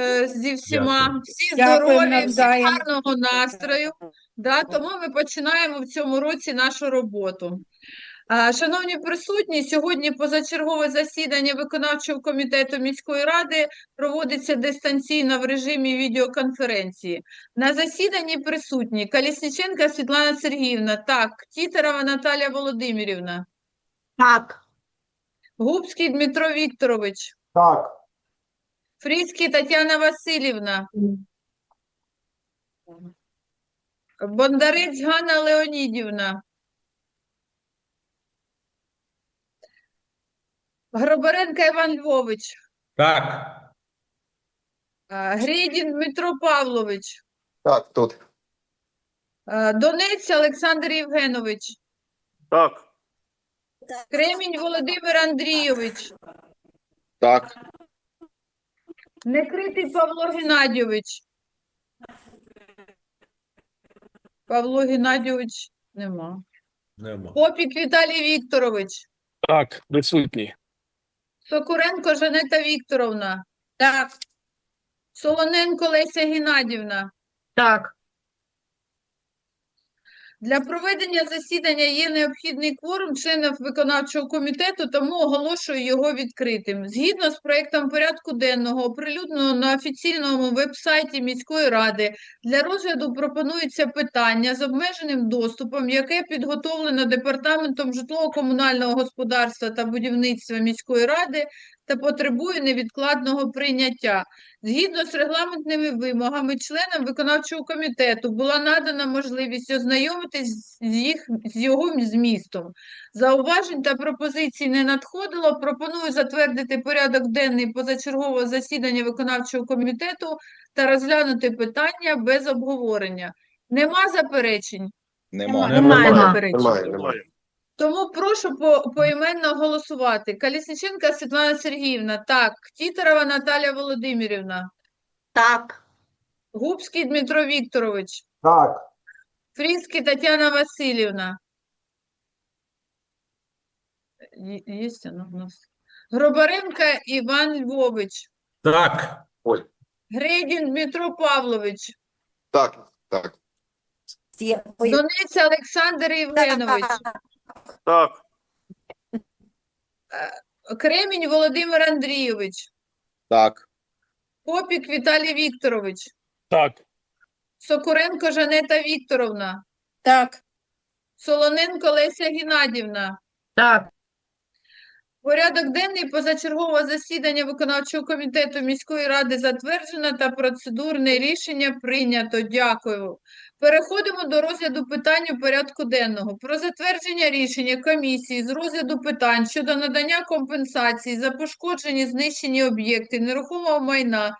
е, зі всіма. Всі Дякую здорові, навзаєм. гарного настрою. Да, тому ми починаємо в цьому році нашу роботу. А, Шановні присутні, сьогодні позачергове засідання виконавчого комітету міської ради проводиться дистанційно в режимі відеоконференції. На засіданні присутні Калісніченка Світлана Сергіївна, так, Тітерова Наталія Володимирівна, Так. Губський Дмитро Вікторович, Так, Фріцький Тетяна Васильівна, Бондарець Ганна Леонідівна, Гробаренко Іван Львович, Так, Грідін Дмитро Павлович, так, тут. Донець Олександр Євгенович, Так. Кремінь Володимир Андрійович, Так. Некритий Павло Геннадійович. Павло Геннадійович нема. нема. Попік Віталій Вікторович, Так, присутній. Сокуренко Жанета Вікторовна, Так. Солоненко Леся Геннадівна. Так. Для проведення засідання є необхідний кворум членів виконавчого комітету, тому оголошую його відкритим. Згідно з проектом порядку денного, оприлюдненого на офіційному веб-сайті міської ради, для розгляду пропонується питання з обмеженим доступом, яке підготовлено Департаментом житлово-комунального господарства та будівництва міської ради та потребує невідкладного прийняття. Згідно з регламентними вимогами, членам виконавчого комітету була надана можливість ознайомитись з, їх, з його змістом. Зауважень та пропозицій не надходило. Пропоную затвердити порядок денний позачергового засідання виконавчого комітету та розглянути питання без обговорення. Нема заперечень? Немає. Немає Немає. заперечень. Немає, немає. Тому прошу по, поіменно голосувати. Калісниченка Світлана Сергіївна, так. Тітерова Наталія Володимирівна. Так. Губський Дмитро Вікторович. Так. Фрінський Тетяна Васильівна. Є, є вона в нас. Гробаренко Іван Львович. Так, Грейдін Дмитро Павлович. Так, так. Донець Олександр Євгенович. Так. Кремінь Володимир Андрійович. Так. Попік Віталій Вікторович. Так, Сокуренко Жанета Вікторовна. Так. Солоненко Леся Геннадівна. Так. Порядок денний позачергового засідання виконавчого комітету міської ради затверджено та процедурне рішення прийнято. Дякую. Переходимо до розгляду питань порядку денного. Про затвердження рішення комісії з розгляду питань щодо надання компенсації за пошкоджені знищені об'єкти нерухомого майна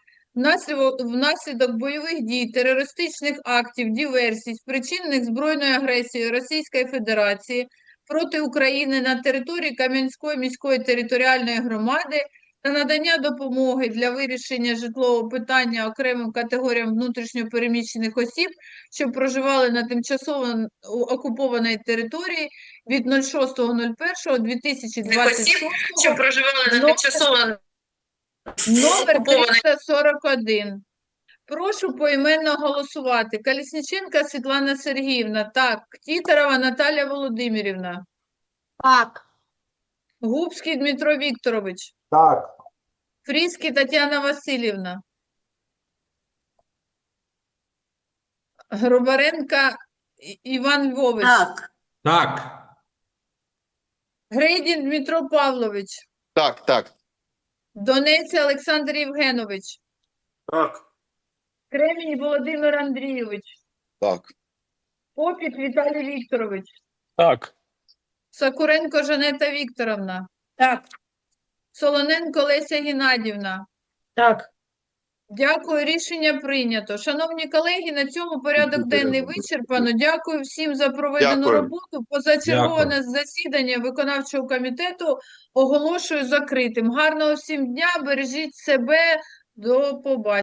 внаслідок бойових дій, терористичних актів, диверсій, спричинених збройною агресією Російської Федерації проти України на території Кам'янської міської територіальної громади та надання допомоги для вирішення житлового питання окремим категоріям внутрішньо переміщених осіб, що проживали на тимчасово окупованій території від 06.01.2026 що проживали на тимчасово Номер окупований. 341. Прошу поіменно голосувати. Калісниченка Світлана Сергіївна, так. Тітерова Наталія Володимирівна. Так. Губський Дмитро Вікторович. Так. Фріський Тетяна Васильівна. Гробаренка Іван Львович. Так. так, Грейдін Дмитро Павлович. Так, так. Донець Олександр Євгенович. Так. Кремінь Володимир Андрійович. Так. Попік Віталій Вікторович. так, Сокуренко Жанета Вікторовна. Так. Солоненко Леся Геннадівна. Так. Дякую, рішення прийнято. Шановні колеги, на цьому порядок денний вичерпано. Дякую всім за проведену Дякую. роботу. Позачерговане Дякую. засідання виконавчого комітету оголошую закритим. Гарного всім дня, бережіть себе, до побачення.